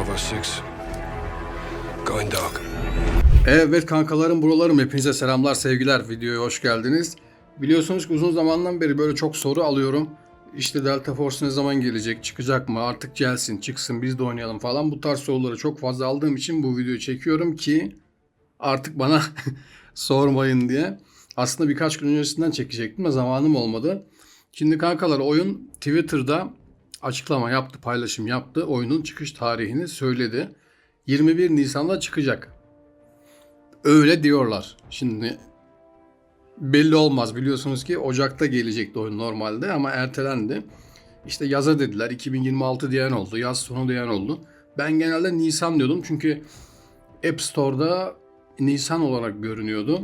Bravo 6. Going dark. Evet kankalarım buralarım hepinize selamlar sevgiler videoya hoş geldiniz. Biliyorsunuz ki uzun zamandan beri böyle çok soru alıyorum. İşte Delta Force ne zaman gelecek, çıkacak mı, artık gelsin, çıksın, biz de oynayalım falan. Bu tarz soruları çok fazla aldığım için bu videoyu çekiyorum ki artık bana sormayın diye. Aslında birkaç gün öncesinden çekecektim de zamanım olmadı. Şimdi kankalar oyun Twitter'da açıklama yaptı, paylaşım yaptı. Oyunun çıkış tarihini söyledi. 21 Nisan'da çıkacak. Öyle diyorlar. Şimdi belli olmaz biliyorsunuz ki Ocak'ta gelecekti oyun normalde ama ertelendi. İşte yaza dediler 2026 diyen oldu, yaz sonu diyen oldu. Ben genelde Nisan diyordum çünkü App Store'da Nisan olarak görünüyordu.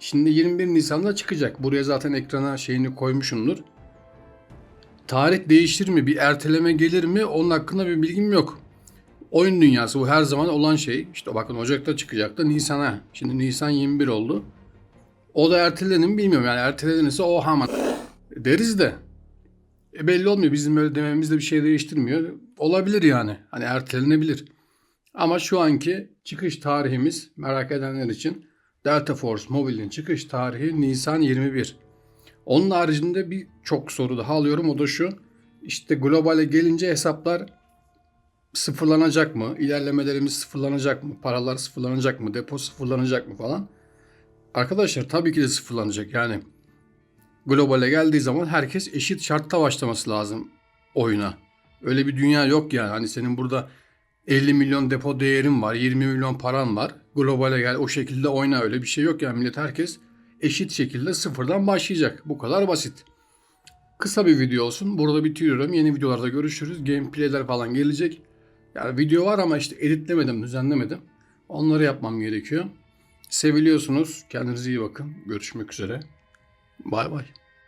Şimdi 21 Nisan'da çıkacak. Buraya zaten ekrana şeyini koymuşumdur. Tarih değişir mi? Bir erteleme gelir mi? Onun hakkında bir bilgim yok. Oyun dünyası bu her zaman olan şey. İşte bakın Ocak'ta çıkacaktı Nisan'a. Şimdi Nisan 21 oldu. O da ertelenir mi bilmiyorum. Yani ertelenirse o hemen deriz de. E belli olmuyor. Bizim öyle dememiz de bir şey değiştirmiyor. Olabilir yani. Hani ertelenebilir. Ama şu anki çıkış tarihimiz merak edenler için Delta Force Mobile'in çıkış tarihi Nisan 21. Onun haricinde bir çok soru daha alıyorum. O da şu. İşte globale gelince hesaplar sıfırlanacak mı? İlerlemelerimiz sıfırlanacak mı? Paralar sıfırlanacak mı? Depo sıfırlanacak mı falan? Arkadaşlar tabii ki de sıfırlanacak. Yani globale geldiği zaman herkes eşit şartta başlaması lazım oyuna. Öyle bir dünya yok yani. Hani senin burada 50 milyon depo değerin var, 20 milyon paran var. Globale gel o şekilde oyna öyle bir şey yok yani millet herkes eşit şekilde sıfırdan başlayacak. Bu kadar basit. Kısa bir video olsun. Burada bitiriyorum. Yeni videolarda görüşürüz. Gameplay'ler falan gelecek. Yani video var ama işte editlemedim, düzenlemedim. Onları yapmam gerekiyor. Seviliyorsunuz. Kendinize iyi bakın. Görüşmek üzere. Bay bay.